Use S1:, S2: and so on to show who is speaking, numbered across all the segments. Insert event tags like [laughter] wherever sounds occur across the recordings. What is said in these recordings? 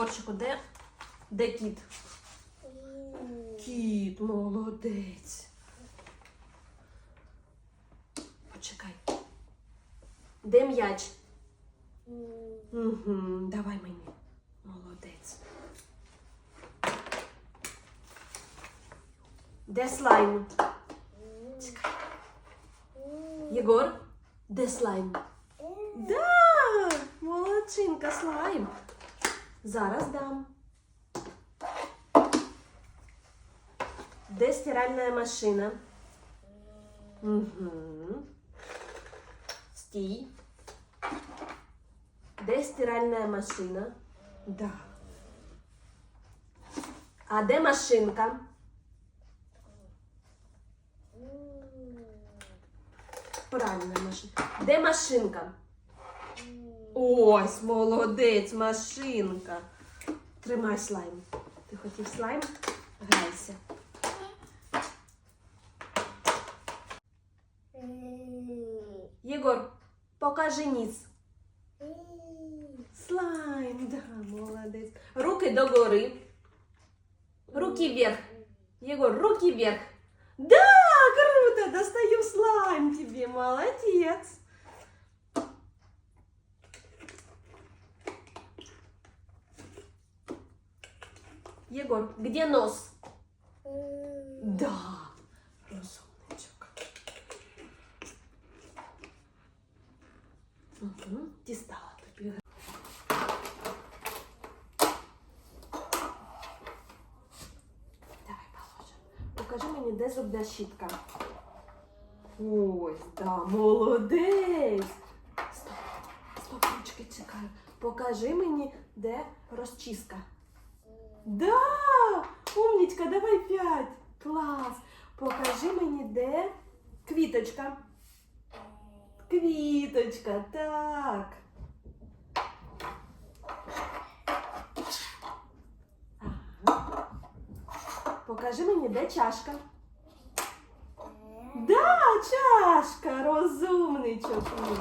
S1: Єгорчику, де, де кіт? Кіт, молодець. Почекай. Де м'яч? Угу, давай мені. Молодець. Де слайм? Чекай. Єгор, де слайм? Да! Молодчинка, слайм. Зараз дам. Де стиральная машина? Угу. Стій. Де стиральная машина? Да. А де машинка? Правильно, машинка. Де машинка? Ось, молодець, машинка. Тримай слайм. Ти хотів слайм? Грайся. Єгор, покажи ніс. Слайм, да, молодець. Руки догори. Руки вверх. Егор, руки вверх. Да, круто, достаю слайм тебе, молодец. Егор, где нос? Да, розумничок. Угу, дістала тобі. Давай положимо. Покажи мені, де зубна щітка. Ось, да, молодець. Стоп, стоп, ручки чекаю. Покажи мені, де розчіска. Да! Умнічка, давай п'ять. Клас. Покажи мені, де квіточка. Квіточка, так. Покажи мені, де чашка. Да, чашка, розумничок. мій.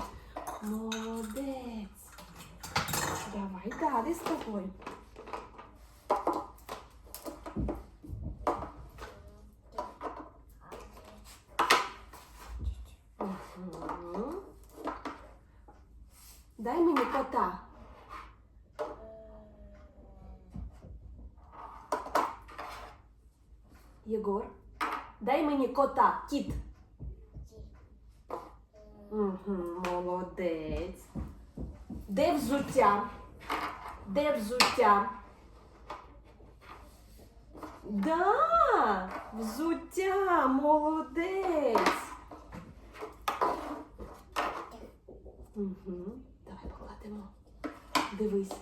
S1: Молодець. Давай далі з тобою. Дай мені кота. Єгор, дай мені кота, кіт. Угу, молодець. Де взуття? Де взуття? Да, взуття, молодець. Угу. Давай покладемо. Дивись,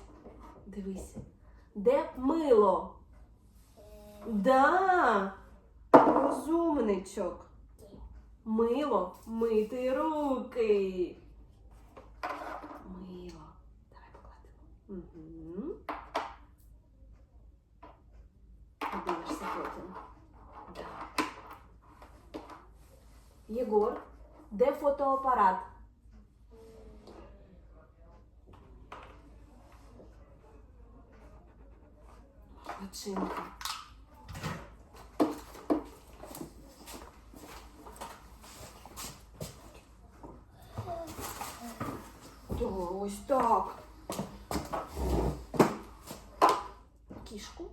S1: дивись. Де мило? Да, розумничок. Мило, мити руки. Мило. Давай покладемо. Угу. Подивишся потім. Да. Єгор, де фотоапарат? Молодчинка. Да, ось так. Кішку.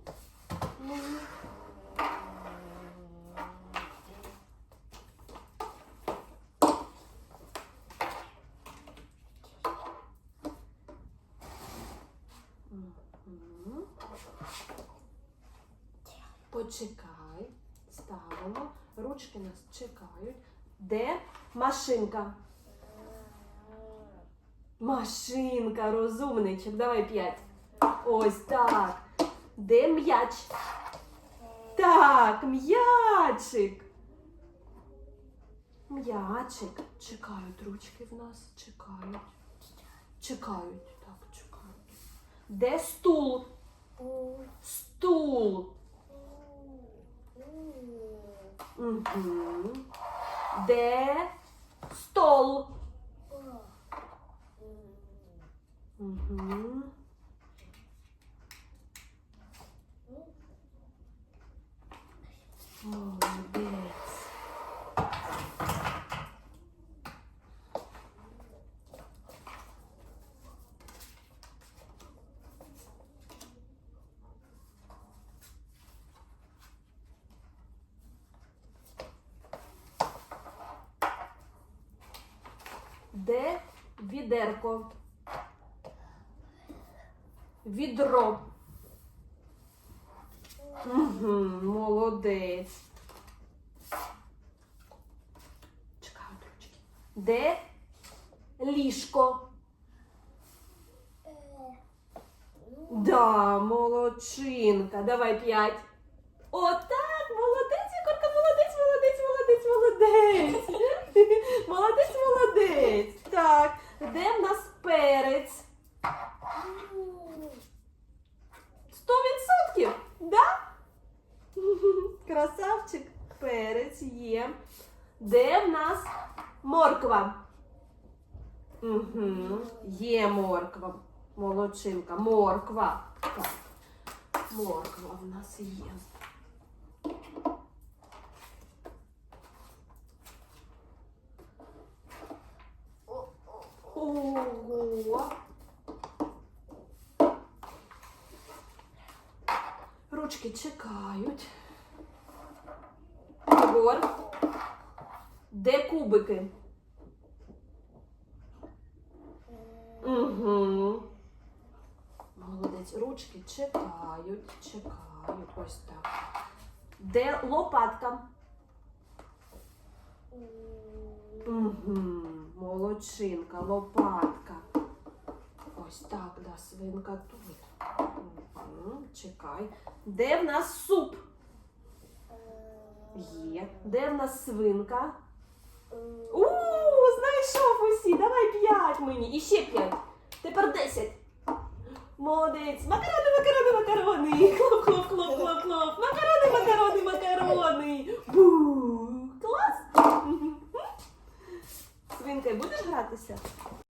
S1: Почекай, ставимо. Ручки нас чекають. Де машинка? Машинка, розумничок. Давай п'ять. Ось так. Де м'яч? Так, м'ячик. М'ячик. Чекають ручки в нас. Чекають. Чекають. Так, чекають. Де стул? Стул. Uhum. De stol. Uhum. Де відерко? Відро. Угу, молодець. Чекаю ручки. Де ліжко? Да, молодчинка. Давай п'ять. Отак, молодець, Ігорка, молодець, молодець, молодець, молодець. [laughs] Молодець, молодець. Так, де в нас перець? Сто відсотків, да? [laughs] Красавчик, перець є. Де в нас морква? Угу. Є морква. Молодчинка. Морква. Так. Морква в нас є. Ого. Ручки чекають. Егор. Де кубики? Угу. Молодець. Ручки чекають, чекають. Ось так. Де лопатка? Угу. Молодчинка, лопатка. Ось так, да, свинка тут. Чекай. Де в нас суп? Є. Де в нас свинка? У, знайшов усі. Давай п'ять мені. І ще п'ять. Тепер десять. Молодець. Макарони, макарони, макарони.